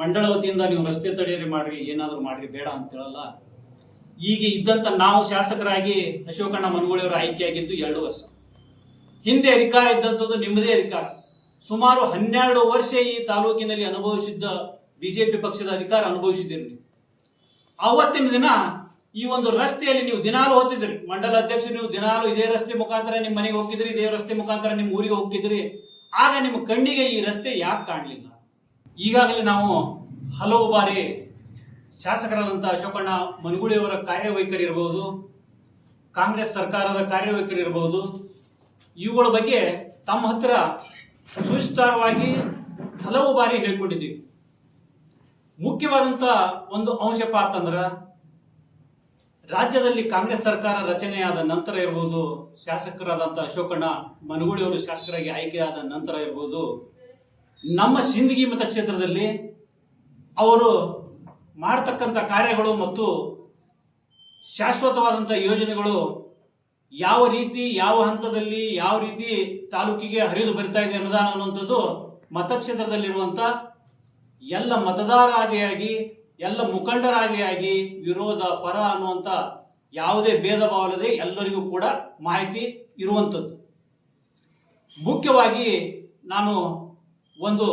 ಮಂಡಳ ವತಿಯಿಂದ ನೀವು ರಸ್ತೆ ತಡೆಯರಿ ಮಾಡ್ರಿ, ಏನಾದರೂ ಮಾಡ್ರಿ, ಬೇಡ ಅಂತ ಹೇಳಲ್ಲ. ಈಗ ಇದ್ದಂತ ನಾವು ಶಾಸಕರಾಗಿ ಅಶೋಕಣ್ಣ ಮನಗೋಳಿಯವರು ಆಯ್ಕೆಯಾಗಿದ್ದು ಎರಡು ವರ್ಷ. ಹಿಂದೆ ಅಧಿಕಾರ ಇದ್ದಂಥದ್ದು ನಿಮ್ಮದೇ ಅಧಿಕಾರ. ಸುಮಾರು ಹನ್ನೆರಡು ವರ್ಷ ಈ ತಾಲೂಕಿನಲ್ಲಿ ಅನುಭವಿಸಿದ್ದ ಬಿಜೆಪಿ ಪಕ್ಷದ ಅಧಿಕಾರ ಅನುಭವಿಸಿದ್ದೀರಿ ಅವತ್ತಿನ ದಿನ ಈ ಒಂದು ರಸ್ತೆಯಲ್ಲಿ ನೀವು ದಿನಾಲು ಹೋಗ್ತಿದ್ರಿ. ಮಂಡಲ ಅಧ್ಯಕ್ಷರು ನೀವು ದಿನಾಲು ಇದೇ ರಸ್ತೆ ಮುಖಾಂತರ ನಿಮ್ಮ ಮನೆಗೆ ಹೋಗಿದ್ರಿ ಇದೇ ರಸ್ತೆ ಮುಖಾಂತರ ನಿಮ್ಮ ಊರಿಗೆ ಹೋಗಿದ್ರಿ ಆಗ ನಿಮ್ಮ ಕಣ್ಣಿಗೆ ಈ ರಸ್ತೆ ಯಾಕೆ ಕಾಣಲಿಲ್ಲ? ಈಗಾಗಲೇ ನಾವು ಹಲವು ಬಾರಿ ಶಾಸಕರಾದಂಥ ಅಶೋಕಣ್ಣ ಮನಗುಳಿಯವರ ಕಾರ್ಯವೈಖರಿ ಇರಬಹುದು ಕಾಂಗ್ರೆಸ್ ಸರ್ಕಾರದ ಕಾರ್ಯವೈಖರಿ ಇರಬಹುದು ಇವುಗಳ ಬಗ್ಗೆ ತಮ್ಮ ಹತ್ರ ಸುವಿಸ್ತಾರವಾಗಿ ಹಲವು ಬಾರಿ ಹೇಳ್ಕೊಂಡಿದ್ದೀವಿ ಮುಖ್ಯವಾದಂಥ ಒಂದು ಅಂಶಪ್ಪ ಅಂತಂದ್ರೆ ರಾಜ್ಯದಲ್ಲಿ ಕಾಂಗ್ರೆಸ್ ಸರ್ಕಾರ ರಚನೆಯಾದ ನಂತರ ಇರ್ಬೋದು ಶಾಸಕರಾದಂಥ ಅಶೋಕಣ್ಣ ಮನಗುಳಿಯವರು ಶಾಸಕರಾಗಿ ಆಯ್ಕೆಯಾದ ನಂತರ ಇರ್ಬೋದು ನಮ್ಮ ಸಿಂದಗಿ ಮತಕ್ಷೇತ್ರದಲ್ಲಿ ಅವರು ಮಾಡತಕ್ಕಂಥ ಕಾರ್ಯಗಳು ಮತ್ತು ಶಾಶ್ವತವಾದಂಥ ಯೋಜನೆಗಳು ಯಾವ ರೀತಿ, ಯಾವ ಹಂತದಲ್ಲಿ, ಯಾವ ರೀತಿ ತಾಲೂಕಿಗೆ ಹರಿದು ಬರ್ತಾ ಇದೆ ಅನುದಾನ ಅನ್ನುವಂಥದ್ದು ಮತಕ್ಷೇತ್ರದಲ್ಲಿರುವಂಥ ಎಲ್ಲ ಮತದಾರಾದಿಯಾಗಿ ಎಲ್ಲ ಮುಖಂಡರಾದಿಯಾಗಿ ವಿರೋಧ, ಪರ ಅನ್ನುವಂಥ ಯಾವುದೇ ಭೇದ ಭಾವಲ್ಲದೆ ಎಲ್ಲರಿಗೂ ಕೂಡ ಮಾಹಿತಿ ಇರುವಂಥದ್ದು. ಮುಖ್ಯವಾಗಿ ನಾನು ಒಂದು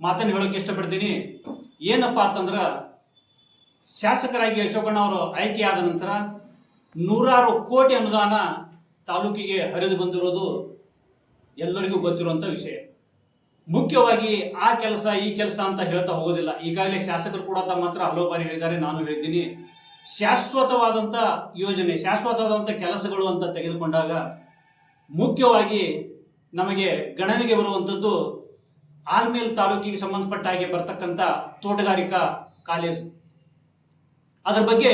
ಮಾತನ್ನು ಹೇಳೋಕೆ ಇಷ್ಟಪಡ್ತೀನಿ. ಏನಪ್ಪಾ ಅಂತಂದ್ರೆ, ಶಾಸಕರಾಗಿ ಅಶೋಕಣ್ಣ ಅವರು ಆಯ್ಕೆಯಾದ ನಂತರ ನೂರಾರು ಕೋಟಿ ಅನುದಾನ ತಾಲೂಕಿಗೆ ಹರಿದು ಬಂದಿರೋದು ಎಲ್ಲರಿಗೂ ಗೊತ್ತಿರುವಂಥ ವಿಷಯ. ಮುಖ್ಯವಾಗಿ ಆ ಕೆಲಸ, ಈ ಕೆಲಸ ಅಂತ ಹೇಳ್ತಾ ಹೋಗೋದಿಲ್ಲ. ಈಗಾಗಲೇ ಶಾಸಕರು ಕೂಡ ತಮ್ಮ ಹತ್ರ ಹಲವು ಬಾರಿ ಹೇಳಿದ್ದಾರೆ, ನಾನು ಹೇಳ್ತೀನಿ ಶಾಶ್ವತವಾದಂಥ ಯೋಜನೆ ಶಾಶ್ವತವಾದಂಥ ಕೆಲಸಗಳು ಅಂತ ತೆಗೆದುಕೊಂಡಾಗ ಮುಖ್ಯವಾಗಿ ನಮಗೆ ಗಣನೆಗೆ ಬರುವಂಥದ್ದು ಆಲ್ಮೇಲ್ ತಾಲೂಕಿಗೆ ಸಂಬಂಧಪಟ್ಟ ಹಾಗೆ ಬರ್ತಕ್ಕಂಥ ತೋಟಗಾರಿಕಾ ಕಾಲೇಜು ಅದರ ಬಗ್ಗೆ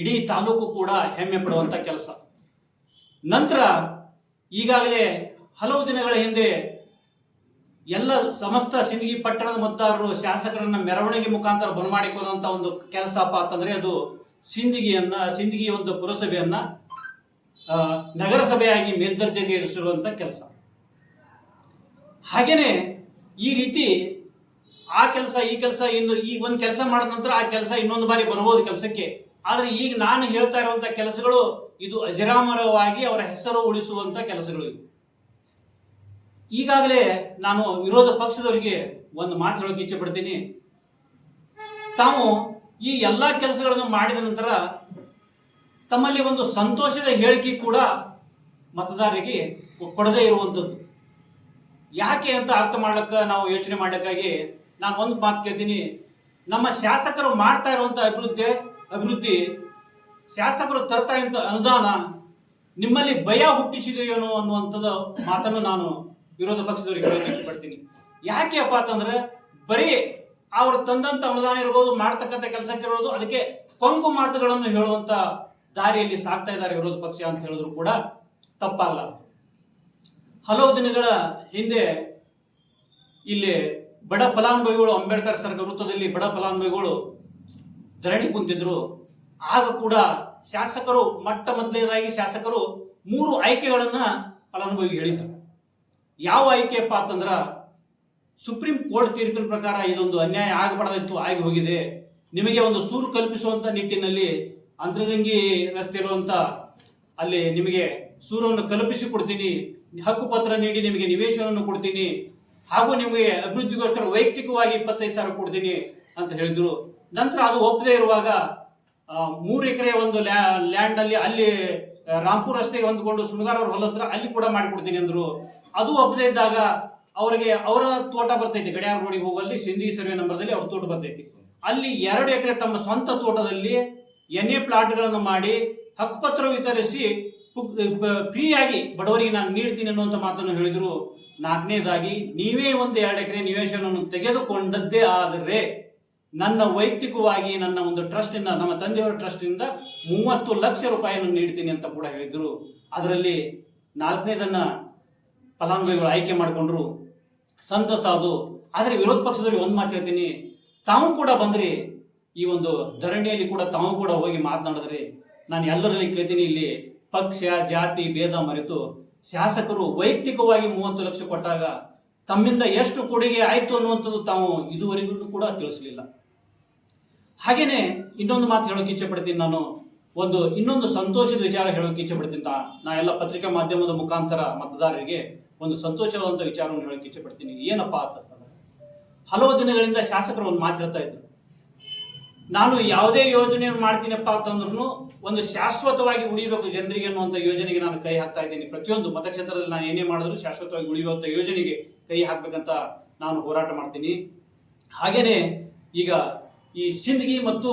ಇಡೀ ತಾಲೂಕು ಕೂಡ ಹೆಮ್ಮೆ ಪಡುವಂಥ ಕೆಲಸ. ನಂತರ ಈಗಾಗಲೇ ಹಲವು ದಿನಗಳ ಹಿಂದೆ ಎಲ್ಲ ಸಮಸ್ತ ಸಿಂದಗಿ ಪಟ್ಟಣದ ಮತದಾರರು ಶಾಸಕರನ್ನ ಮೆರವಣಿಗೆ ಮುಖಾಂತರ ಬರಮಾಡಿಕೊಂಡಂತ ಒಂದು ಕೆಲಸಪ್ಪ ಅಂತಂದ್ರೆ ಅದು ಸಿಂದಗಿಯನ್ನ, ಸಿಂದಗಿ ಒಂದು ಪುರಸಭೆಯನ್ನ ನಗರಸಭೆಯಾಗಿ ಮೇಲ್ದರ್ಜೆಗೆ ಇರಿಸಿರುವಂತ ಕೆಲಸ. ಹಾಗೇನೆ ಈ ರೀತಿ ಆ ಕೆಲಸ, ಈ ಕೆಲಸ, ಇನ್ನು ಈ ಒಂದು ಕೆಲಸ ಮಾಡಿದ ನಂತರ ಆ ಕೆಲಸ ಇನ್ನೊಂದು ಬಾರಿ ಬರ್ಬೋದು ಕೆಲಸಕ್ಕೆ. ಆದ್ರೆ ಈಗ ನಾನು ಹೇಳ್ತಾ ಇರುವಂತ ಕೆಲಸಗಳು ಇದು ಅಜರಾಮರವಾಗಿ ಅವರ ಹೆಸರು ಉಳಿಸುವಂತ ಕೆಲಸಗಳು ಇವು. ಈಗಾಗಲೇ ನಾನು ವಿರೋಧ ಪಕ್ಷದವರಿಗೆ ಒಂದು ಮಾತು ಹೇಳೋಕೆ ಇಚ್ಛೆ ಪಡ್ತೀನಿ. ತಾವು ಈ ಎಲ್ಲಾ ಕೆಲಸಗಳನ್ನು ಮಾಡಿದ ನಂತರ ತಮ್ಮಲ್ಲಿ ಒಂದು ಸಂತೋಷದ ಹೇಳಿಕೆ ಕೂಡ ಮತದಾರರಿಗೆ ಕೊಡದೇ ಇರುವಂಥದ್ದು ಯಾಕೆ ಅಂತ ಅರ್ಥ ಮಾಡ್ಲಿಕ್ಕೆ ನಾವು ಯೋಚನೆ ಮಾಡ್ಲಿಕ್ಕಾಗಿ ನಾನು ಒಂದು ಮಾತು ಕೇಳ್ತೀನಿ. ನಮ್ಮ ಶಾಸಕರು ಮಾಡ್ತಾ ಇರುವಂತ ಅಭಿವೃದ್ಧಿ ಅಭಿವೃದ್ಧಿ ಶಾಸಕರು ತರ್ತಾ ಇದ್ದ ಅನುದಾನ ನಿಮ್ಮಲ್ಲಿ ಭಯ ಹುಟ್ಟಿಸಿದೆಯೇನೋ ಅನ್ನುವಂಥದ್ದು ಮಾತನ್ನು ನಾನು ವಿರೋಧ ಪಕ್ಷದವರಿಗೆ ಇಷ್ಟಪಡ್ತೀನಿ. ಯಾಕೆ ಅಪ್ಪ ಅಂತಂದ್ರೆ ಬರೀ ಅವರು ತಂದಂತ ಅನುದಾನ ಇರ್ಬೋದು, ಮಾಡ್ತಕ್ಕಂಥ ಕೆಲಸಕ್ಕೆ ಇರ್ಬೋದು, ಅದಕ್ಕೆ ಕೊಂಕು ಮಾತುಗಳನ್ನು ಹೇಳುವಂತ ದಾರಿಯಲ್ಲಿ ಸಾಕ್ತಾ ಇದ್ದಾರೆ ವಿರೋಧ ಪಕ್ಷ ಅಂತ ಹೇಳಿದ್ರು ಕೂಡ ತಪ್ಪಲ್ಲ. ಹಲವು ದಿನಗಳ ಹಿಂದೆ ಇಲ್ಲಿ ಬಡ ಫಲಾನುಭವಿಗಳು ಅಂಬೇಡ್ಕರ್ ಸರ್ಗ ವೃತ್ತದಲ್ಲಿ ಬಡ ಫಲಾನುಭವಿಗಳು ಧರಣಿ ಕುಂತಿದ್ರು. ಆಗ ಕೂಡ ಶಾಸಕರು, ಮೊಟ್ಟ ಮೊದಲನೇದಾಗಿ ಶಾಸಕರು ಮೂರು ಆಯ್ಕೆಗಳನ್ನ ಫಲಾನುಭವಿಗೆ ಹೇಳಿದ್ರು. ಯಾವ ಆಯ್ಕೆಯಪ್ಪ ಅಂತಂದ್ರ, ಸುಪ್ರೀಂ ಕೋರ್ಟ್ ತೀರ್ಪಿನ ಪ್ರಕಾರ ಇದೊಂದು ಅನ್ಯಾಯ ಆಗಬಾರದಿತ್ತು, ಆಗಿ ಹೋಗಿದೆ. ನಿಮಗೆ ಒಂದು ಸೂರು ಕಲ್ಪಿಸುವಂತ ನಿಟ್ಟಿನಲ್ಲಿ ಅಂತರಗಂಗಿ ರಸ್ತೆ ಇರುವಂತ ಅಲ್ಲಿ ನಿಮಗೆ ಸೂರನ್ನು ಕಲ್ಪಿಸಿ ಕೊಡ್ತೀನಿ. ಹಕ್ಕುಪತ್ರ ನೀಡಿ ನಿಮಗೆ ನಿವೇಶನವನ್ನು ಕೊಡ್ತೀನಿ. ಹಾಗೂ ನಿಮಗೆ ಅಭಿವೃದ್ಧಿಗೋಸ್ಕರ ವೈಯಕ್ತಿಕವಾಗಿ ಇಪ್ಪತ್ತೈದು ಸಾವಿರ ಕೊಡ್ತೀನಿ ಅಂತ ಹೇಳಿದ್ರು. ನಂತರ ಅದು ಒಪ್ಪದೇ ಇರುವಾಗ ಮೂರು ಎಕರೆ ಒಂದು ಲ್ಯಾಂಡ್ ಅಲ್ಲಿ ಅಲ್ಲಿ ರಾಂಪುರ್ ರಸ್ತೆಗೆ ಹೊಂದ್ಕೊಂಡು ಸುಣಗಾರ್ ಅವ್ರ ಹೊಲತ್ರ ಅಲ್ಲಿ ಕೂಡ ಮಾಡಿಕೊಡ್ತೀನಿ ಅಂದ್ರು. ಅದು ಒಪ್ಪದೇ ಇದ್ದಾಗ ಅವರಿಗೆ ಅವರ ತೋಟ ಬರ್ತೈತಿ, ಗಡಿಯಾರ ರೋಡಿಗೆ ಹೋಗಲ್ಲಿ, ಸಿಂಧಿ ಸರ್ವೆ ನಂಬರ್ದಲ್ಲಿ ಅವ್ರ ತೋಟ ಬರ್ತೈತಿ. ಅಲ್ಲಿ ಎರಡು ಎಕರೆ ತಮ್ಮ ಸ್ವಂತ ತೋಟದಲ್ಲಿ ಎನ್ ಎ ಪ್ಲಾಟ್ಗಳನ್ನು ಮಾಡಿ ಹಕ್ಕುಪತ್ರ ವಿತರಿಸಿ ಫ್ರೀಯಾಗಿ ಬಡವರಿಗೆ ನಾನು ನೀಡ್ತೀನಿ ಅನ್ನುವಂಥ ಮಾತನ್ನು ಹೇಳಿದ್ರು. ನಾಲ್ಕನೇದಾಗಿ, ನೀವೇ ಒಂದು ಎರಡು ಎಕರೆ ನಿವೇಶನವನ್ನು ತೆಗೆದುಕೊಂಡದ್ದೇ ಆದರೆ ನನ್ನ ವೈಯಕ್ತಿಕವಾಗಿ ನನ್ನ ಒಂದು ಟ್ರಸ್ಟ್ ನಮ್ಮ ತಂದೆಯವರ ಟ್ರಸ್ಟ್ ಇಂದ ಮೂವತ್ತು ಲಕ್ಷ ರೂಪಾಯಿಯನ್ನು ನೀಡ್ತೀನಿ ಅಂತ ಕೂಡ ಹೇಳಿದ್ರು. ಅದರಲ್ಲಿ ನಾಲ್ಕನೇದನ್ನ ಫಲಾನುಭವಿಗಳು ಆಯ್ಕೆ ಮಾಡಿಕೊಂಡ್ರು. ಸಂತಸ ಅದು. ಆದರೆ ವಿರೋಧ ಪಕ್ಷದವ್ರಿಗೆ ಒಂದು ಮಾತು ಹೇಳ್ತೀನಿ. ತಾವು ಕೂಡ ಬಂದ್ರಿ. ಈ ಒಂದು ಧರಣಿಯಲ್ಲಿ ಕೂಡ ತಾವು ಕೂಡ ಹೋಗಿ ಮಾತನಾಡಿದ್ರಿ. ನಾನು ಎಲ್ಲರಲ್ಲಿ ಕೇಳ್ತೀನಿ ಇಲ್ಲಿ. ಪಕ್ಷ, ಜಾತಿ, ಭೇದ ಮರೆತು ಶಾಸಕರು ವೈಯಕ್ತಿಕವಾಗಿ ಮೂವತ್ತು ಲಕ್ಷ ಕೊಟ್ಟಾಗ ತಮ್ಮಿಂದ ಎಷ್ಟು ಕೊಡುಗೆ ಆಯಿತು ಅನ್ನುವಂಥದ್ದು ತಾವು ಇದುವರೆಗೂ ಕೂಡ ತಿಳಿಸಲಿಲ್ಲ. ಹಾಗೇನೆ ಇನ್ನೊಂದು ಮಾತು ಹೇಳೋಕೆ ಇಚ್ಛೆ ಪಡ್ತೀನಿ ನಾನು. ಒಂದು ಇನ್ನೊಂದು ಸಂತೋಷದ ವಿಚಾರ ಹೇಳೋಕೆ ಇಚ್ಛೆ ಪಡ್ತೀನಿ ನಾ ಎಲ್ಲ ಪತ್ರಿಕಾ ಮಾಧ್ಯಮದ ಮುಖಾಂತರ ಮತದಾರರಿಗೆ ಒಂದು ಸಂತೋಷವಾದಂಥ ವಿಚಾರವನ್ನು ಹೇಳೋಕೆ ಇಚ್ಛೆ ಪಡ್ತೀನಿ. ಏನಪ್ಪಾ ಅಂತಂದ್ರೆ, ಹಲವು ದಿನಗಳಿಂದ ಶಾಸಕರು ಒಂದು ಮಾತು ಹೇಳ್ತಾ ಇದ್ರು. ನಾನು ಯಾವುದೇ ಯೋಜನೆಯನ್ನು ಮಾಡ್ತೀನಪ್ಪ ಅಂತಂದ್ರೂ ಒಂದು ಶಾಶ್ವತವಾಗಿ ಉಳಿಬೇಕು ಜನರಿಗೆ ಅನ್ನುವಂಥ ಯೋಜನೆಗೆ ನಾನು ಕೈ ಹಾಕ್ತಾ ಇದ್ದೀನಿ. ಪ್ರತಿಯೊಂದು ಮತಕ್ಷೇತ್ರದಲ್ಲಿ ನಾನು ಏನೇ ಮಾಡಿದ್ರು ಶಾಶ್ವತವಾಗಿ ಉಳಿಯುವಂಥ ಯೋಜನೆಗೆ ಕೈ ಹಾಕ್ಬೇಕಂತ ನಾನು ಹೋರಾಟ ಮಾಡ್ತೀನಿ. ಹಾಗೇನೆ ಈಗ ಈ ಸಿಂದಗಿ ಮತ್ತು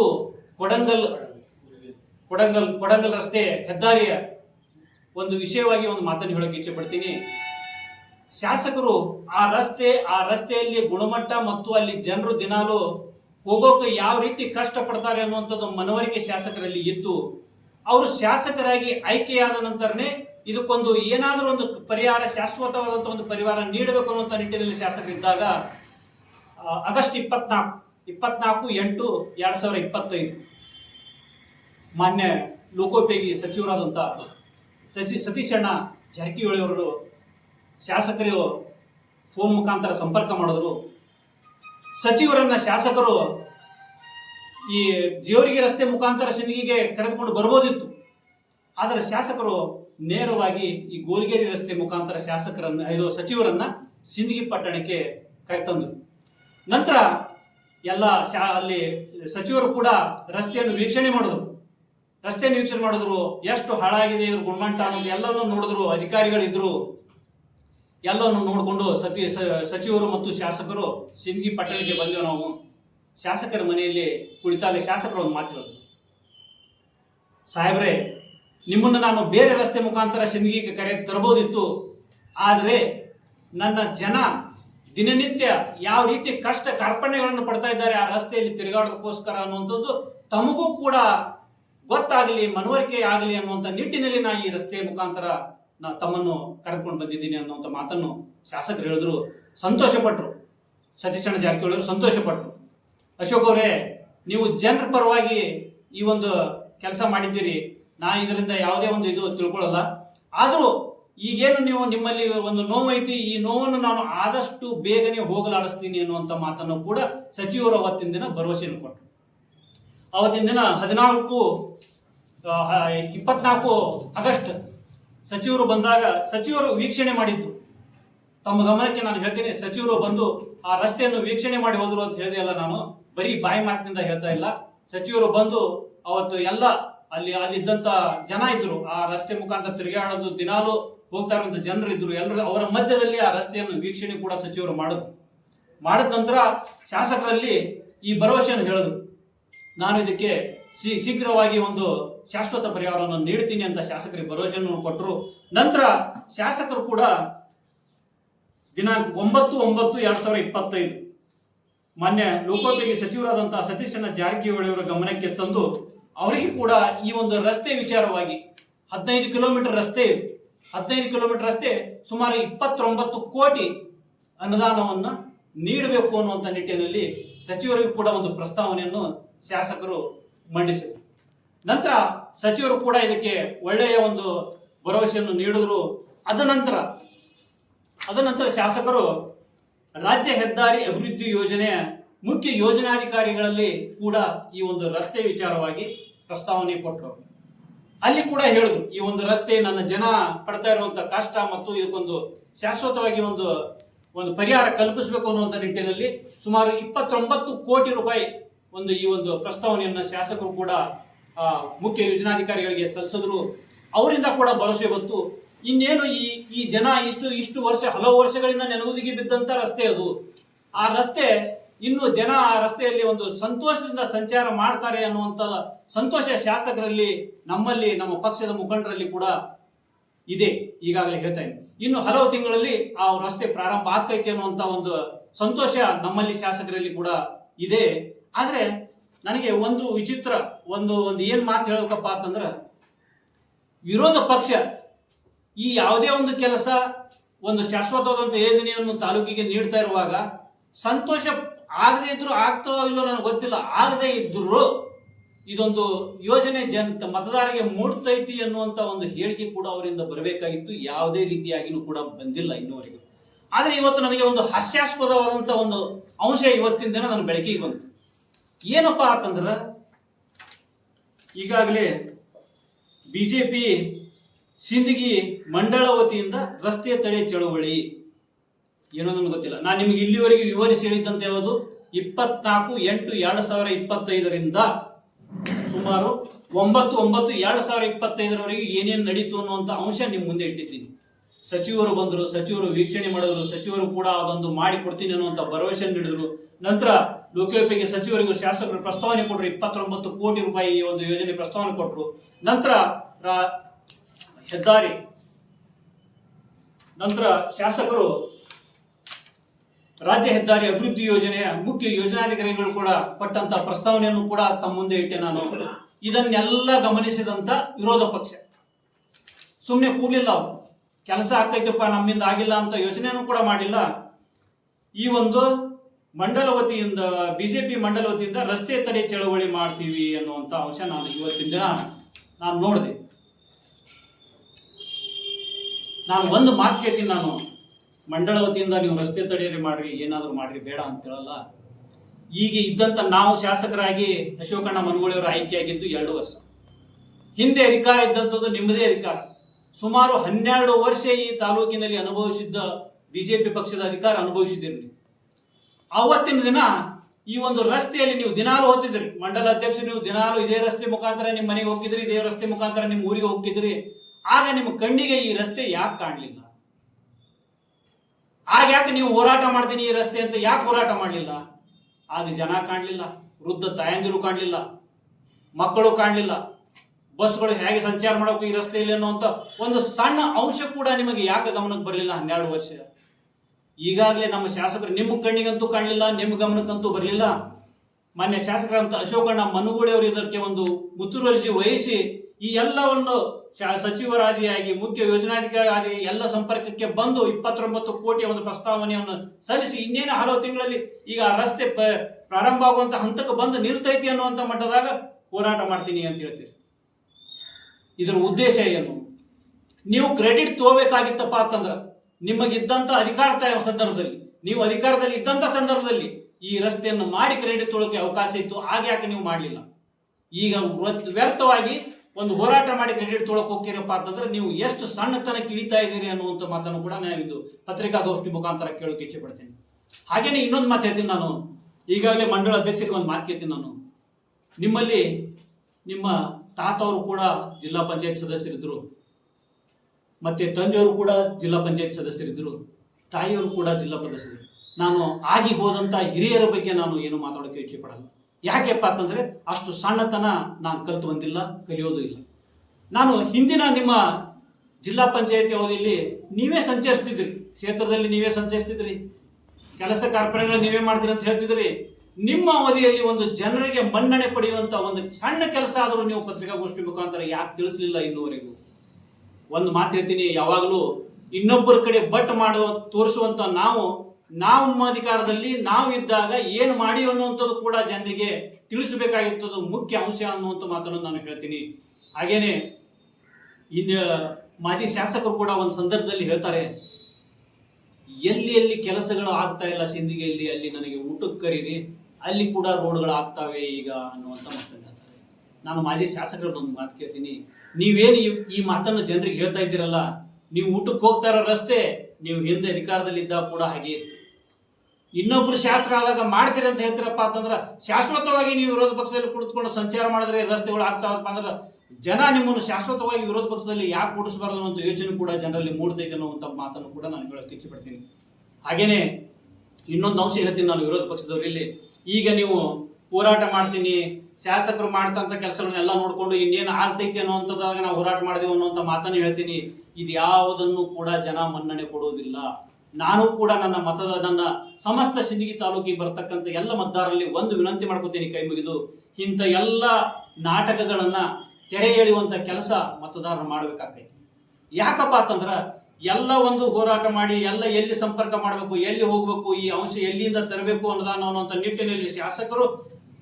ಕೊಡಂಗಲ್ ಕೊಡಂಗಲ್ ಕೊಡಂಗಲ್ ರಸ್ತೆ ಹೆದ್ದಾರಿಯ ಒಂದು ವಿಷಯವಾಗಿ ಒಂದು ಮಾತನ್ನು ಹೇಳೋಕೆ ಇಚ್ಛೆ ಪಡ್ತೀನಿ. ಶಾಸಕರು ಆ ರಸ್ತೆ, ಆ ರಸ್ತೆಯಲ್ಲಿ ಗುಣಮಟ್ಟ ಮತ್ತು ಅಲ್ಲಿ ಜನರು ದಿನಾಲು ಹೋಗೋಕೆ ಯಾವ ರೀತಿ ಕಷ್ಟ ಪಡ್ತಾರೆ ಅನ್ನುವಂಥದ್ದು ಮನವರಿಕೆ ಶಾಸಕರಲ್ಲಿ ಇತ್ತು ಅವರು ಶಾಸಕರಾಗಿ ಆಯ್ಕೆಯಾದ ನಂತರನೇ ಇದಕ್ಕೊಂದು ಏನಾದರೂ ಒಂದು ಪರಿಹಾರ, ಶಾಶ್ವತವಾದಂಥ ಒಂದು ಪರಿಹಾರ ನೀಡಬೇಕು ಅನ್ನುವಂಥ ನಿಟ್ಟಿನಲ್ಲಿ ಶಾಸಕರಿದ್ದಾಗ ಆಗಸ್ಟ್ ಇಪ್ಪತ್ನಾಲ್ಕು ಇಪ್ಪತ್ನಾಲ್ಕು ಎಂಟು ಎರಡ್ ಸಾವಿರದ ಇಪ್ಪತ್ತೈದು, ಮಾನ್ಯ ಲೋಕೋಪಯೋಗಿ ಸಚಿವರಾದಂಥ ಸಸಿ, ಸತೀಶ್ ಅಣ್ಣ ಜಾರಕಿಹೊಳಿ ಅವರು ಶಾಸಕರು ಫೋನ್ ಮುಖಾಂತರ ಸಂಪರ್ಕ ಮಾಡಿದ್ರು. ಸಚಿವರನ್ನ ಶಾಸಕರು ಈ ಜೇವರಿಗೆ ರಸ್ತೆ ಮುಖಾಂತರ ಸಿಂಧಿಗೆ ಕರೆದುಕೊಂಡು ಬರ್ಬೋದಿತ್ತು. ಆದರೆ ಶಾಸಕರು ನೇರವಾಗಿ ಈ ಗೋಲ್ಗೇರಿ ರಸ್ತೆ ಮುಖಾಂತರ ಶಾಸಕರನ್ನ, ಇದು ಸಚಿವರನ್ನ ಸಿಂದಗಿ ಪಟ್ಟಣಕ್ಕೆ ಕರೆತಂದರು. ನಂತರ ಎಲ್ಲ ಶಾ, ಅಲ್ಲಿ ಸಚಿವರು ಕೂಡ ರಸ್ತೆಯನ್ನು ವೀಕ್ಷಣೆ ಮಾಡಿದ್ರು. ರಸ್ತೆಯನ್ನು ವೀಕ್ಷಣೆ ಮಾಡಿದ್ರು, ಎಷ್ಟು ಹಾಳಾಗಿದೆ, ಇವ್ರ ಗುಣಮಟ್ಟ ಅನ್ನೋದು ಎಲ್ಲವನ್ನೂ ನೋಡಿದ್ರು, ಅಧಿಕಾರಿಗಳಿದ್ರು. ಎಲ್ಲವನ್ನು ನೋಡಿಕೊಂಡು ಸತಿ ಸಚಿವರು ಮತ್ತು ಶಾಸಕರು ಸಿಂಧಿ ಪಟ್ಟಣಕ್ಕೆ ಬಂದೆವು ನಾವು. ಶಾಸಕರ ಮನೆಯಲ್ಲಿ ಕುಳಿತಾಗ ಶಾಸಕರು ಒಂದು ಮಾತಿರೋದು ಸಾಹೇಬ್ರೆ, ನಿಮ್ಮನ್ನು ನಾನು ಬೇರೆ ರಸ್ತೆ ಮುಖಾಂತರ ಸಿಂದಗಿಗೆ ಕರೆ ತರಬಹುದಿತ್ತು. ಆದರೆ ನನ್ನ ಜನ ದಿನನಿತ್ಯ ಯಾವ ರೀತಿ ಕಷ್ಟ ಕಾರ್ಪಣ್ಯಗಳನ್ನು ಪಡ್ತಾ ಇದ್ದಾರೆ ಆ ರಸ್ತೆಯಲ್ಲಿ ತಿರುಗಾಡೋದಕ್ಕೋಸ್ಕರ ಅನ್ನುವಂಥದ್ದು ತಮಗೂ ಕೂಡ ಗೊತ್ತಾಗಲಿ, ಮನವರಿಕೆ ಆಗಲಿ ಅನ್ನುವಂಥ ನಿಟ್ಟಿನಲ್ಲಿ ನಾ ಈ ರಸ್ತೆಯ ಮುಖಾಂತರ ನಾ ತಮ್ಮನ್ನು ಕರೆದುಕೊಂಡು ಬಂದಿದ್ದೀನಿ ಅನ್ನೋಂಥ ಮಾತನ್ನು ಶಾಸಕರು ಹೇಳಿದ್ರು. ಸಂತೋಷಪಟ್ಟರು ಸತೀಶಣ್ಣ ಜಾರಕಿಹೊಳಿ ಅವರು ಸಂತೋಷಪಟ್ಟರು ಅಶೋಕ್ ಅವರೇ, ನೀವು ಜನರ ಪರವಾಗಿ ಈ ಒಂದು ಕೆಲಸ ಮಾಡಿದ್ದೀರಿ. ನಾ ಇದರಿಂದ ಯಾವುದೇ ಒಂದು ಇದು ತಿಳ್ಕೊಳ್ಳಲ್ಲ. ಆದರೂ ಈಗೇನು ನೀವು ನಿಮ್ಮಲ್ಲಿ ಒಂದು ನೋವೈತಿ ಈ ನೋವನ್ನು ನಾನು ಆದಷ್ಟು ಬೇಗನೆ ಹೋಗಲಾಡಿಸ್ತೀನಿ ಅನ್ನುವಂಥ ಮಾತನ್ನು ಕೂಡ ಸಚಿವರು ಅವತ್ತಿನ ದಿನ ಭರವಸೆಯನ್ನು ಕೊಟ್ಟರು. ಅವತ್ತಿನ ದಿನ ಹದಿನಾಲ್ಕು ಇಪ್ಪತ್ನಾಲ್ಕು ಆಗಸ್ಟ್ ಸಚಿವರು ಬಂದಾಗ ಸಚಿವರು ವೀಕ್ಷಣೆ ಮಾಡಿದ್ದು. ತಮ್ಮ ಗಮನಕ್ಕೆ ನಾನು ಹೇಳ್ತೀನಿ, ಸಚಿವರು ಬಂದು ಆ ರಸ್ತೆಯನ್ನು ವೀಕ್ಷಣೆ ಮಾಡಿ ಹೋದ್ರು ಅಂತ ಹೇಳಿದೆ ಅಲ್ಲ ನಾನು. ಬರೀ ಬಾಯಿ ಮಾತಿನಿಂದ ಹೇಳ್ತಾ ಇಲ್ಲ. ಸಚಿವರು ಬಂದು ಅವತ್ತು ಎಲ್ಲ ಅಲ್ಲಿ, ಅಲ್ಲಿದ್ದಂತ ಜನ ಇದ್ರು. ಆ ರಸ್ತೆ ಮುಖಾಂತರ ತಿರುಗಾಡೋದು ದಿನಾಲು ಹೋಗ್ತಾ ಇರುವಂತ ಜನರು ಇದ್ರು. ಎಲ್ಲರೂ ಅವರ ಮಧ್ಯದಲ್ಲಿ ಆ ರಸ್ತೆಯನ್ನು ವೀಕ್ಷಣೆ ಕೂಡ ಸಚಿವರು ಮಾಡಿದ್ರು. ಮಾಡಿದ ನಂತರ ಶಾಸಕರಲ್ಲಿ ಈ ಭರವಸೆಯನ್ನು ಹೇಳಿದ್ರು. ನಾನು ಇದಕ್ಕೆ ಶೀಘ್ರವಾಗಿ ಒಂದು ಶಾಶ್ವತ ಪರಿಹಾರವನ್ನು ನೀಡ್ತೀನಿ ಅಂತ ಶಾಸಕರಿಗೆ ಭರವಸೆಯನ್ನು ಕೊಟ್ಟರು ನಂತರ ಶಾಸಕರು ಕೂಡ ದಿನಾಂಕ ಒಂಬತ್ತು ಒಂಬತ್ತು ಎರಡ್ ಸಾವಿರದ ಇಪ್ಪತ್ತೈದು ಮಾನ್ಯ ಲೋಕೋಪಯೋಗಿ ಸಚಿವರಾದಂತಹ ಸತೀಶಣ್ಣ ಜಾರಕಿಹೊಳಿ ಅವರ ಗಮನಕ್ಕೆ ತಂದು ಅವರಿಗೆ ಕೂಡ ಈ ಒಂದು ರಸ್ತೆ ವಿಚಾರವಾಗಿ ಹದಿನೈದು ಕಿಲೋಮೀಟರ್ ರಸ್ತೆ. ಹದಿನೈದು ಕಿಲೋಮೀಟರ್ ರಸ್ತೆ ಸುಮಾರು ಇಪ್ಪತ್ತೊಂಬತ್ತು ಕೋಟಿ ಅನುದಾನವನ್ನ ನೀಡಬೇಕು ಅನ್ನುವಂಥ ನಿಟ್ಟಿನಲ್ಲಿ ಸಚಿವರಿಗೂ ಕೂಡ ಒಂದು ಪ್ರಸ್ತಾವನೆಯನ್ನು ಶಾಸಕರು ಮಂಡಿಸಿದರು ನಂತರ ಸಚಿವರು ಕೂಡ ಇದಕ್ಕೆ ಒಳ್ಳೆಯ ಒಂದು ಭರವಸೆಯನ್ನು ನೀಡಿದ್ರು. ಅದ ನಂತರ ಅದ ನಂತರ ಶಾಸಕರು ರಾಜ್ಯ ಹೆದ್ದಾರಿ ಅಭಿವೃದ್ಧಿ ಯೋಜನೆ ಮುಖ್ಯ ಯೋಜನಾಧಿಕಾರಿಗಳಲ್ಲಿ ಕೂಡ ಈ ಒಂದು ರಸ್ತೆ ವಿಚಾರವಾಗಿ ಪ್ರಸ್ತಾವನೆ ಕೊಟ್ಟರು. ಅಲ್ಲಿ ಕೂಡ ಹೇಳಿದ್ರು, ಈ ಒಂದು ರಸ್ತೆ ನನ್ನ ಜನ ಪಡ್ತಾ ಇರುವಂತ ಕಷ್ಟ ಮತ್ತು ಇದಕ್ಕೊಂದು ಶಾಶ್ವತವಾಗಿ ಒಂದು ಒಂದು ಪರಿಹಾರ ಕಲ್ಪಿಸಬೇಕು ಅನ್ನುವಂಥ ನಿಟ್ಟಿನಲ್ಲಿ ಸುಮಾರು ಇಪ್ಪತ್ತೊಂಬತ್ತು ಕೋಟಿ ರೂಪಾಯಿ ಒಂದು ಈ ಒಂದು ಪ್ರಸ್ತಾವನೆಯನ್ನ ಶಾಸಕರು ಕೂಡ ಮುಖ್ಯ ಯೋಜನಾಧಿಕಾರಿಗಳಿಗೆ ಸಲ್ಲಿಸಿದ್ರು. ಅವರಿಂದ ಕೂಡ ಭರವಸೆ ಬಂತು. ಇನ್ನೇನು ಈ ಈ ಜನ ಇಷ್ಟು ಇಷ್ಟು ವರ್ಷ, ಹಲವು ವರ್ಷಗಳಿಂದ ನೆನಗುದಿಗೆ ಬಿದ್ದಂತ ರಸ್ತೆ ಅದು. ಆ ರಸ್ತೆ ಇನ್ನು ಜನ ಆ ರಸ್ತೆಯಲ್ಲಿ ಒಂದು ಸಂತೋಷದಿಂದ ಸಂಚಾರ ಮಾಡ್ತಾರೆ ಅನ್ನುವಂತ ಸಂತೋಷ ಶಾಸಕರಲ್ಲಿ, ನಮ್ಮಲ್ಲಿ, ನಮ್ಮ ಪಕ್ಷದ ಮುಖಂಡರಲ್ಲಿ ಕೂಡ ಇದೆ. ಈಗಾಗಲೇ ಹೇಳ್ತಾ ಇದ್ದೀನಿ. ಇನ್ನು ಹಲವು ತಿಂಗಳಲ್ಲಿ ಆ ರಸ್ತೆ ಪ್ರಾರಂಭ ಆಗ್ತೈತೆ ಅನ್ನುವಂತ ಒಂದು ಸಂತೋಷ ನಮ್ಮಲ್ಲಿ ಶಾಸಕರಲ್ಲಿ ಕೂಡ ಇದೆ. ಆದ್ರೆ ನನಗೆ ಒಂದು ವಿಚಿತ್ರ, ಒಂದು ಒಂದು ಏನು ಮಾತು ಹೇಳಬೇಕಪ್ಪ ಅಂತಂದ್ರೆ, ವಿರೋಧ ಪಕ್ಷ ಈ ಯಾವುದೇ ಒಂದು ಕೆಲಸ ಒಂದು ಶಾಶ್ವತವಾದಂಥ ಯೋಜನೆಯನ್ನು ತಾಲೂಕಿಗೆ ನೀಡ್ತಾ ಇರುವಾಗ ಸಂತೋಷ ಆಗದೇ ಇದ್ರು ಆಗ್ತೋ ಇಲ್ಲೋ ನನಗೆ ಗೊತ್ತಿಲ್ಲ. ಆಗದೇ ಇದ್ರು ಇದೊಂದು ಯೋಜನೆ ಜನ ಮತದಾರರಿಗೆ ಮೂಡ್ತೈತಿ ಅನ್ನುವಂತ ಒಂದು ಹೇಳಿಕೆ ಕೂಡ ಅವರಿಂದ ಬರಬೇಕಾಗಿತ್ತು. ಯಾವುದೇ ರೀತಿಯಾಗಿನೂ ಕೂಡ ಬಂದಿಲ್ಲ ಇನ್ನುವರೆಗೂ. ಆದರೆ ಇವತ್ತು ನನಗೆ ಒಂದು ಹಾಸ್ಯಾಸ್ಪದವಾದಂಥ ಒಂದು ಅಂಶ ಇವತ್ತಿನ ದಿನ ನನ್ನ ಬೆಳಕಿಗೆ ಬಂತು. ಏನಪ್ಪಾ ಅಂತಂದ್ರೆ ಈಗಾಗಲೇ ಬಿಜೆಪಿ ಸಿಂದಗಿ ಮಂಡಳ ವತಿಯಿಂದ ರಸ್ತೆ ತಡೆ ಚಳುವಳಿ. ಏನೋ ನನಗೆ ಗೊತ್ತಿಲ್ಲ. ನಾನು ನಿಮಗೆ ಇಲ್ಲಿವರೆಗೆ ವಿವರಿಸಿ ಹೇಳಿದ್ದಂತೆ ಯಾವುದು? ಇಪ್ಪತ್ನಾಲ್ಕು ಎಂಟು ಎರಡು ಸಾವಿರ ಇಪ್ಪತ್ತೈದರಿಂದ ಸುಮಾರು ಒಂಬತ್ತು ಒಂಬತ್ತು ಎರಡು ಸಾವಿರ ಇಪ್ಪತ್ತೈದರವರೆಗೆ ಏನೇನು ನಡೀತು ಅನ್ನುವಂಥ ಅಂಶ ನಿಮ್ಮ ಮುಂದೆ ಇಟ್ಟಿದ್ದೀನಿ. ಸಚಿವರು ಬಂದರು, ಸಚಿವರು ವೀಕ್ಷಣೆ ಮಾಡಿದ್ರು, ಸಚಿವರು ಕೂಡ ಅದೊಂದು ಮಾಡಿ ಕೊಡ್ತೀನಿ ಅನ್ನುವಂಥ ಭರವಸೆ ನೀಡಿದ್ರು. ನಂತರ ಲೋಕೋಪಯೋಗಿ ಸಚಿವರಿಗೂ ಶಾಸಕರು ಪ್ರಸ್ತಾವನೆ ಕೊಟ್ಟರು ಇಪ್ಪತ್ತೊಂಬತ್ತು ಕೋಟಿ ರೂಪಾಯಿ ಈ ಒಂದು ಯೋಜನೆ ಪ್ರಸ್ತಾವನೆ ಕೊಟ್ಟರು ನಂತರ ಹೆದ್ದಾರಿ. ನಂತರ ಶಾಸಕರು ರಾಜ್ಯ ಹೆದ್ದಾರಿ ಅಭಿವೃದ್ಧಿ ಯೋಜನೆಯ ಮುಖ್ಯ ಯೋಜನಾಧಿಕಾರಿಗಳು ಕೂಡ ಪಟ್ಟಂತ ಪ್ರಸ್ತಾವನೆಯನ್ನು ಕೂಡ ತಮ್ಮ ಮುಂದೆ ಇಟ್ಟೆ ನಾನು. ಇದನ್ನೆಲ್ಲ ಗಮನಿಸಿದಂತ ವಿರೋಧ ಪಕ್ಷ. ಸುಮ್ಮನೆ ಕೂಡಲಿಲ್ಲ ಅವರು. ಕೆಲಸ ಆಗ್ತೈತಪ್ಪ, ನಮ್ಮಿಂದ ಆಗಿಲ್ಲ ಅಂತ ಯೋಚನೆನೂ ಕೂಡ ಮಾಡಿಲ್ಲ. ಈ ಒಂದು ಮಂಡಲ ವತಿಯಿಂದ, ಬಿಜೆಪಿ ಮಂಡಲ ವತಿಯಿಂದ ರಸ್ತೆ ತಡೆ ಚಳವಳಿ ಮಾಡ್ತೀವಿ ಅನ್ನುವಂಥ ಅಂಶ ನಾನು ಇವತ್ತಿನ ದಿನ ನಾನು ನೋಡಿದೆ. ನಾನು ಒಂದು ಮಾತು ಕೇಳ್ತೀನಿ ನಾನು. ಮಂಡಳ ವತಿಯಿಂದ ನೀವು ರಸ್ತೆ ತಡೆಯರಿ ಮಾಡ್ರಿ, ಏನಾದರೂ ಮಾಡ್ರಿ, ಬೇಡ ಅಂತ ಹೇಳಲ್ಲ. ಈಗ ಇದ್ದಂತ ನಾವು ಶಾಸಕರಾಗಿ ಅಶೋಕಣ್ಣ ಮನಗೋಳಿಯವರು ಆಯ್ಕೆಯಾಗಿದ್ದು ಎರಡು ವರ್ಷ. ಹಿಂದೆ ಅಧಿಕಾರ ಇದ್ದಂಥದ್ದು ನಿಮ್ಮದೇ ಅಧಿಕಾರ. ಸುಮಾರು ಹನ್ನೆರಡು ವರ್ಷ ಈ ತಾಲೂಕಿನಲ್ಲಿ ಅನುಭವಿಸಿದ್ದ ಬಿಜೆಪಿ ಪಕ್ಷದ ಅಧಿಕಾರ ಅನುಭವಿಸಿದ್ದೀರಿ ನೀವು ಅವತ್ತಿನ ದಿನ ಈ ಒಂದು ರಸ್ತೆಯಲ್ಲಿ ನೀವು ದಿನಾಲು ಹೋಗ್ತಿದ್ರಿ. ಮಂಡಲ ಅಧ್ಯಕ್ಷರು ನೀವು ದಿನಾಲು ಇದೇ ರಸ್ತೆ ಮುಖಾಂತರ ನಿಮ್ಮ ಮನೆಗೆ ಹೋಗಿದ್ರಿ ಇದೇ ರಸ್ತೆ ಮುಖಾಂತರ ನಿಮ್ಮ ಊರಿಗೆ ಹೋಗಿದ್ರಿ ಆಗ ನಿಮ್ಮ ಕಣ್ಣಿಗೆ ಈ ರಸ್ತೆ ಯಾಕೆ ಕಾಣಲಿಲ್ಲ? ಆಗ ಯಾಕೆ ನೀವು ಹೋರಾಟ ಮಾಡ್ತೀನಿ ಈ ರಸ್ತೆ ಅಂತ ಯಾಕೆ ಹೋರಾಟ ಮಾಡಲಿಲ್ಲ? ಆಗ ಜನ ಕಾಣಲಿಲ್ಲ, ವೃದ್ಧ ತಾಯಂದಿರು ಕಾಣಲಿಲ್ಲ, ಮಕ್ಕಳು ಕಾಣಲಿಲ್ಲ. ಬಸ್ಗಳು ಹೇಗೆ ಸಂಚಾರ ಮಾಡಬೇಕು ಈ ರಸ್ತೆಯಲ್ಲಿ ಅನ್ನುವಂಥ ಒಂದು ಸಣ್ಣ ಅಂಶ ಕೂಡ ನಿಮಗೆ ಯಾಕೆ ಗಮನಕ್ಕೆ ಬರಲಿಲ್ಲ ಹನ್ನೆರಡು ವರ್ಷ? ಈಗಾಗಲೇ ನಮ್ಮ ಶಾಸಕರು ನಿಮ್ಮ ಕಣ್ಣಿಗಂತೂ ಕಾಣಲಿಲ್ಲ, ನಿಮ್ಮ ಗಮನಕ್ಕಂತೂ ಬರಲಿಲ್ಲ. ಮಾನ್ಯ ಶಾಸಕರಂತ ಅಶೋಕಣ್ಣ ಮನುಗೂಳಿ ಅವರು ಇದಕ್ಕೆ ಒಂದು ಮುತುವರ್ಜಿ ವಹಿಸಿ ಈ ಎಲ್ಲವನ್ನು ಒಂದು ಸಚಿವರಾದಿಯಾಗಿ, ಮುಖ್ಯ ಯೋಜನಾಧಿಕಾರಿ ಆದಿ ಎಲ್ಲ ಸಂಪರ್ಕಕ್ಕೆ ಬಂದು ಇಪ್ಪತ್ತೊಂಬತ್ತು ಕೋಟಿ ಒಂದು ಪ್ರಸ್ತಾವನೆಯನ್ನು ಸಲ್ಲಿಸಿ ಇನ್ನೇನು ಹಲವು ತಿಂಗಳಲ್ಲಿ ಈಗ ಆ ರಸ್ತೆ ಪ್ರಾರಂಭ ಆಗುವಂತ ಹಂತಕ್ಕೆ ಬಂದು ನಿಲ್ತೈತಿ ಅನ್ನುವಂಥ ಮಟ್ಟದಾಗ ಹೋರಾಟ ಮಾಡ್ತೀನಿ ಅಂತ ಹೇಳ್ತೀರಿ. ಇದರ ಉದ್ದೇಶ ಏನು? ನೀವು ಕ್ರೆಡಿಟ್ ತಗೋಬೇಕಾಗಿತ್ತಪ್ಪ ಅಂತಂದ್ರೆ ನಿಮಗಿದ್ದಂಥ ಅಧಿಕಾರ ಸಂದರ್ಭದಲ್ಲಿ, ನೀವು ಅಧಿಕಾರದಲ್ಲಿ ಇದ್ದಂತ ಸಂದರ್ಭದಲ್ಲಿ ಈ ರಸ್ತೆಯನ್ನು ಮಾಡಿ ಕ್ರೆಡಿಟ್ ತೊಳಕ್ಕೆ ಅವಕಾಶ ಇತ್ತು, ಆಗ ಯಾಕೆ ನೀವು ಮಾಡಲಿಲ್ಲ? ಈಗ ವ್ಯರ್ಥವಾಗಿ ಒಂದು ಹೋರಾಟ ಮಾಡಿ ಕ್ರೆಡಿಟ್ ತೊಳಕ್ ಹೋಗ್ತೀರಪ್ಪ ಅಂತಂದ್ರೆ, ನೀವು ಎಷ್ಟು ಸಣ್ಣತನ ಕಿಳಿತಾ ಇದ್ದೀರಿ ಅನ್ನುವಂಥ ಮಾತನ್ನು ಕೂಡ ನಾನು ಇದು ಪತ್ರಿಕಾಗೋಷ್ಠಿ ಮುಖಾಂತರ ಕೇಳೋಕೆ ಇಚ್ಛೆ ಪಡ್ತೀನಿ. ಹಾಗೇನೆ ಇನ್ನೊಂದು ಮಾತು ಹೇಳ್ತೀನಿ ನಾನು. ಈಗಾಗಲೇ ಮಂಡಳ ಅಧ್ಯಕ್ಷರಿಗೆ ಒಂದು ಮಾತು ಕೇಳ್ತೀನಿ ನಾನು. ನಿಮ್ಮಲ್ಲಿ ನಿಮ್ಮ ತಾತವರು ಕೂಡ ಜಿಲ್ಲಾ ಪಂಚಾಯತ್ ಸದಸ್ಯರಿದ್ದರು ಮತ್ತೆ ತಂದೆಯವರು ಕೂಡ ಜಿಲ್ಲಾ ಪಂಚಾಯತ್ ಸದಸ್ಯರಿದ್ದರು ತಾಯಿಯವರು ಕೂಡ ಜಿಲ್ಲಾ ಸದಸ್ಯರು. ನಾನು ಆಗಿ ಹೋದಂಥ ಹಿರಿಯರ ಬಗ್ಗೆ ನಾನು ಏನು ಮಾತಾಡೋಕೆ ಇಚ್ಛೆ ಪಡಲ್ಲ ಯಾಕೆಪ್ಪ ಅಂತಂದ್ರೆ ಅಷ್ಟು ಸಣ್ಣತನ ನಾನು ಕಲ್ತು ಬಂದಿಲ್ಲ, ಕಲಿಯೋದು ಇಲ್ಲ. ನಾನು ಹಿಂದಿನ ನಿಮ್ಮ ಜಿಲ್ಲಾ ಪಂಚಾಯತಿ ಅವಧಿಯಲ್ಲಿ ನೀವೇ ಸಂಚರಿಸ್ತಿದ್ರಿ. ಕ್ಷೇತ್ರದಲ್ಲಿ ನೀವೇ ಸಂಚರಿಸ್ತಿದ್ರಿ. ಕೆಲಸ ಕಾರ್ಪೊರೇಟ್ಗಳು ನೀವೇ ಮಾಡ್ತೀರಿ ಅಂತ ಹೇಳ್ತಿದ್ರಿ. ನಿಮ್ಮ ಅವಧಿಯಲ್ಲಿ ಒಂದು ಜನರಿಗೆ ಮನ್ನಣೆ ಪಡೆಯುವಂತ ಒಂದು ಸಣ್ಣ ಕೆಲಸ ಆದರೂ ನೀವು ಪತ್ರಿಕಾಗೋಷ್ಠಿ ಮುಖಾಂತರ ಯಾಕೆ ತಿಳಿಸಲಿಲ್ಲ ಇನ್ನುವರೆಗೂ? ಒಂದು ಮಾತು ಹೇಳ್ತೀನಿ, ಯಾವಾಗಲೂ ಇನ್ನೊಬ್ಬರ ಕಡೆ ಬಟ್ ಮಾಡುವ, ತೋರಿಸುವಂತ ನಾವು ನಾವು ಅಧಿಕಾರದಲ್ಲಿ ನಾವು ಇದ್ದಾಗ ಏನು ಮಾಡಿ ಅನ್ನುವಂಥದ್ದು ಕೂಡ ಜನರಿಗೆ ತಿಳಿಸಬೇಕಾಗಿತ್ತು ಮುಖ್ಯ ಅಂಶ ಅನ್ನುವಂಥ ಮಾತನ್ನು ನಾನು ಹೇಳ್ತೀನಿ. ಹಾಗೇನೆ, ಇದು ಮಾಜಿ ಶಾಸಕರು ಕೂಡ ಒಂದು ಸಂದರ್ಭದಲ್ಲಿ ಹೇಳ್ತಾರೆ, ಎಲ್ಲಿ ಎಲ್ಲಿ ಕೆಲಸಗಳು ಆಗ್ತಾ ಇಲ್ಲ ಸಿಂದಿಗೆಯಲ್ಲಿ, ಅಲ್ಲಿ ನನಗೆ ಊಟಕ್ಕೆ ಕರೀರಿ ಅಲ್ಲಿ ಕೂಡ ರೋಡ್ಗಳು ಆಗ್ತಾವೆ ಈಗ ಅನ್ನುವಂಥ ಮಾತನ್ನು ಹೇಳ್ತಾರೆ. ನಾನು ಮಾಜಿ ಶಾಸಕರ ಒಂದು ಮಾತು ಕೇಳ್ತೀನಿ. ನೀವೇನು ಈ- ಮಾತನ್ನು ಜನರಿಗೆ ಹೇಳ್ತಾ ಇದ್ದೀರಲ್ಲ, ನೀವು ಊಟಕ್ಕೆ ಹೋಗ್ತಾ ಇರೋ ರಸ್ತೆ, ನೀವು ಹಿಂದೆ ಅಧಿಕಾರದಲ್ಲಿ ಇದ್ದಾಗ ಕೂಡ ಹಾಗೆ ಇತ್ತು. ಇನ್ನೊಬ್ರು ಶಾಸ್ತ್ರ ಆದಾಗ ಮಾಡ್ತೀರಿ ಅಂತ ಹೇಳ್ತೀರಪ್ಪ ಅಂತಂದ್ರೆ, ಶಾಶ್ವತವಾಗಿ ನೀವು ವಿರೋಧ ಪಕ್ಷದಲ್ಲಿ ಕುಳಿತುಕೊಂಡು ಸಂಚಾರ ಮಾಡಿದ್ರೆ ರಸ್ತೆಗಳು ಆಗ್ತಾವಪ್ಪ ಅಂದ್ರೆ, ಜನ ನಿಮ್ಮನ್ನು ಶಾಶ್ವತವಾಗಿ ವಿರೋಧ ಪಕ್ಷದಲ್ಲಿ ಯಾಕೆ ಕೂಡಿಸಬಾರ್ದು ಅನ್ನೋ ಯೋಜನೆ ಕೂಡ ಜನರಲ್ಲಿ ಮೂಡ್ತೈತೆ ಅನ್ನುವಂಥ ಮಾತನ್ನು ಕೂಡ ನಾನು ಹೇಳೋಕೆ ಇಚ್ಛೆ ಪಡ್ತೀನಿ. ಹಾಗೇನೆ ಇನ್ನೊಂದು ಅಂಶ ಹೇಳ್ತೀನಿ, ನಾನು ವಿರೋಧ ಪಕ್ಷದವರು ಇಲ್ಲಿ. ಈಗ ನೀವು ಹೋರಾಟ ಮಾಡ್ತೀನಿ, ಶಾಸಕರು ಮಾಡ್ತಂತ ಕೆಲಸಗಳನ್ನೆಲ್ಲ ನೋಡಿಕೊಂಡು ಇನ್ನೇನು ಆಗ್ತೈತಿ ಅನ್ನುವಂಥದ್ದಾಗ ನಾವು ಹೋರಾಟ ಮಾಡಿದೆವು ಅನ್ನುವಂಥ ಮಾತನ್ನು ಹೇಳ್ತೀನಿ. ಇದು ಯಾವುದನ್ನು ಕೂಡ ಜನ ಮನ್ನಣೆ ಕೊಡುವುದಿಲ್ಲ. ನಾನು ಕೂಡ ನನ್ನ ಮತದ, ನನ್ನ ಸಮಸ್ತ ಸಿಂದಗಿ ತಾಲೂಕಿಗೆ ಬರತಕ್ಕಂಥ ಎಲ್ಲ ಮತದಾರರಲ್ಲಿ ಒಂದು ವಿನಂತಿ ಮಾಡ್ಕೋತೀನಿ ಕೈ ಮುಗಿದು. ಇಂಥ ಎಲ್ಲ ನಾಟಕಗಳನ್ನ ತೆರೆ ಎಳೆಯುವಂಥ ಕೆಲಸ ಮತದಾರರು ಮಾಡ್ಬೇಕಾಗ್ತೈತಿ. ಯಾಕಪ್ಪ ಅಂತಂದ್ರ ಎಲ್ಲ ಒಂದು ಹೋರಾಟ ಮಾಡಿ, ಎಲ್ಲ ಎಲ್ಲಿ ಸಂಪರ್ಕ ಮಾಡಬೇಕು, ಎಲ್ಲಿ ಹೋಗ್ಬೇಕು, ಈ ಅಂಶ ಎಲ್ಲಿಂದ ತರಬೇಕು ಅನ್ನೋದನ್ನ ಅನ್ನುವಂಥ ನಿಟ್ಟಿನಲ್ಲಿ ಶಾಸಕರು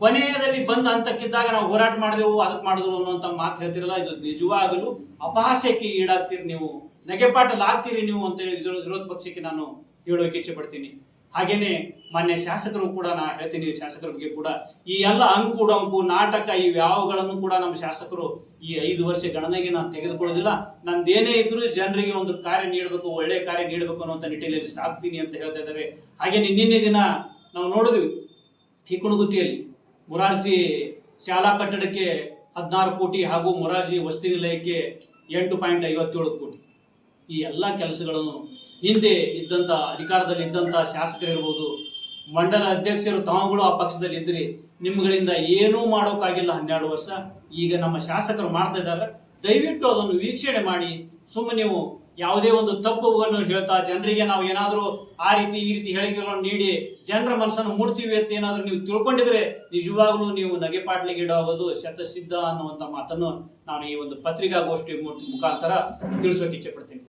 ಕೊನೆಯದಲ್ಲಿ ಬಂದ ಹಂತಕ್ಕಿದ್ದಾಗ ನಾವು ಹೋರಾಟ ಮಾಡಿದೆವು, ಅದಕ್ಕೆ ಮಾಡಿದ್ರು ಅನ್ನುವಂಥ ಮಾತು ಹೇಳ್ತಿರಲ್ಲ, ಇದು ನಿಜವಾಗಲೂ ಅಪಹಾಸ್ಯಕ್ಕೆ ಈಡಾಗ್ತೀರಿ ನೀವು, ನೆಗೆಪಾಟಲ್ ಆಗ್ತೀರಿ ನೀವು ಅಂತ ಹೇಳಿ ವಿರೋಧ ಪಕ್ಷಕ್ಕೆ ನಾನು ಹೇಳೋಕೆ ಇಚ್ಛೆ ಪಡ್ತೀನಿ. ಹಾಗೇನೆ ಮಾನ್ಯ ಶಾಸಕರು ಕೂಡ ನಾ ಹೇಳ್ತೀನಿ, ಶಾಸಕರ ಬಗ್ಗೆ ಕೂಡ ಈ ಎಲ್ಲ ಅಂಕು ನಾಟಕ ಈ ವ್ಯಾವಗಳನ್ನು ಕೂಡ ನಮ್ಮ ಶಾಸಕರು ಈ ಐದು ವರ್ಷ ಗಣನೆಗೆ ನಾನು ತೆಗೆದುಕೊಳ್ಳೋದಿಲ್ಲ. ನಂದೇನೇ ಇದ್ರು ಜನರಿಗೆ ಒಂದು ಕಾರ್ಯ ನೀಡಬೇಕು, ಒಳ್ಳೆ ಕಾರ್ಯ ನೀಡಬೇಕು ಅನ್ನುವಂಥ ನಿಟ್ಟಿನಲ್ಲಿ ಸಾಕ್ತೀನಿ ಅಂತ ಹೇಳ್ತಾ ಇದ್ದಾರೆ. ಹಾಗೆ ನಿನ್ನೆ ದಿನ ನಾವು ನೋಡಿದ್ವಿ, ಈ ಮುರಾರ್ಜಿ ಶಾಲಾ ಕಟ್ಟಡಕ್ಕೆ ಹದಿನಾರು ಕೋಟಿ ಹಾಗೂ ಮೊರಾರ್ಜಿ ವಸತಿ ನಿಲಯಕ್ಕೆ ಎಂಟು ಪಾಯಿಂಟ್ ಐವತ್ತೇಳು ಕೋಟಿ. ಈ ಎಲ್ಲ ಕೆಲಸಗಳನ್ನು ಹಿಂದೆ ಇದ್ದಂಥ ಅಧಿಕಾರದಲ್ಲಿ ಇದ್ದಂಥ ಶಾಸಕರಿರ್ಬೋದು, ಮಂಡಲ ಅಧ್ಯಕ್ಷರು ತಾವುಗಳು ಆ ಪಕ್ಷದಲ್ಲಿ ಇದ್ರಿ, ನಿಮ್ಗಳಿಂದ ಏನೂ ಮಾಡೋಕ್ಕಾಗಿಲ್ಲ ಹನ್ನೆರಡು ವರ್ಷ. ಈಗ ನಮ್ಮ ಶಾಸಕರು ಮಾಡ್ತಾ ಇದ್ದಾರೆ. ದಯವಿಟ್ಟು ಅದನ್ನು ವೀಕ್ಷಣೆ ಮಾಡಿ. ಸುಮ್ಮನೆ ನೀವು ಯಾವುದೇ ಒಂದು ತಪ್ಪುಗಳನ್ನು ಹೇಳ್ತಾ ಜನರಿಗೆ ನಾವು ಏನಾದರೂ ಆ ರೀತಿ ಈ ರೀತಿ ಹೇಳಿಕೆಗಳನ್ನು ನೀಡಿ ಜನರ ಮನಸ್ಸನ್ನು ಮೂಡ್ತೀವಿ ಅಂತ ಏನಾದರೂ ನೀವು ತಿಳ್ಕೊಂಡಿದ್ರೆ ನಿಜವಾಗ್ಲೂ ನೀವು ನಗೆಪಾಟ್ಲಿಗೀಡಾಗೋದು ಶತಸಿದ್ಧ ಅನ್ನುವಂಥ ಮಾತನ್ನು ನಾನು ಈ ಒಂದು ಪತ್ರಿಕಾಗೋಷ್ಠಿ ಮುಖಾಂತರ ತಿಳಿಸೋಕೆ ಇಚ್ಛೆ ಪಡ್ತೀನಿ